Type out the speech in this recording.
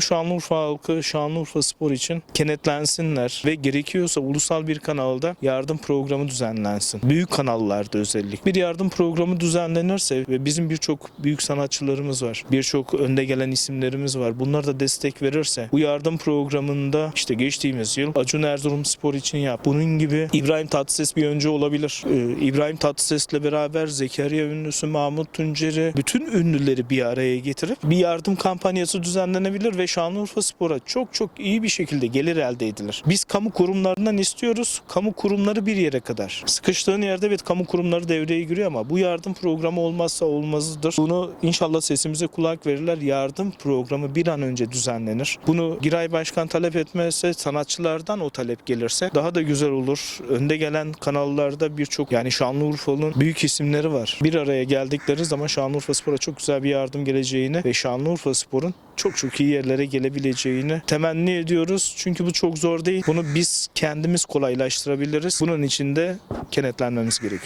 Şanlıurfa halkı Şanlıurfa Spor için kenetlensinler ve gerekiyorsa ulusal bir kanalda yardım programı düzenlensin. Büyük kanallarda özellikle. Bir yardım programı düzenlenirse ve bizim birçok büyük sanatçılarımız var. Birçok önde gelen isimlerimiz var. Bunlar da destek verirse bu yardım programında işte geçtiğimiz yıl Acun Erzurum Spor için yap. Bunun gibi İbrahim Tatlıses bir önce olabilir. Ee, İbrahim Tatlıses'le beraber Zekeriya ünlüsü, Mahmut Tuncer'i bütün ünlüleri bir araya getirip bir yardım kampanyası düzenlenebilir Şanlıurfa Spor'a çok çok iyi bir şekilde gelir elde edilir. Biz kamu kurumlarından istiyoruz. Kamu kurumları bir yere kadar. Sıkıştığın yerde evet kamu kurumları devreye giriyor ama bu yardım programı olmazsa olmazıdır. Bunu inşallah sesimize kulak verirler. Yardım programı bir an önce düzenlenir. Bunu Giray Başkan talep etmezse sanatçılardan o talep gelirse daha da güzel olur. Önde gelen kanallarda birçok yani Şanlıurfa'nın büyük isimleri var. Bir araya geldikleri zaman Şanlıurfa Spor'a çok güzel bir yardım geleceğini ve Şanlıurfa Spor'un çok çok iyi yerlere gelebileceğini temenni ediyoruz. Çünkü bu çok zor değil. Bunu biz kendimiz kolaylaştırabiliriz. Bunun için de kenetlenmemiz gerekiyor.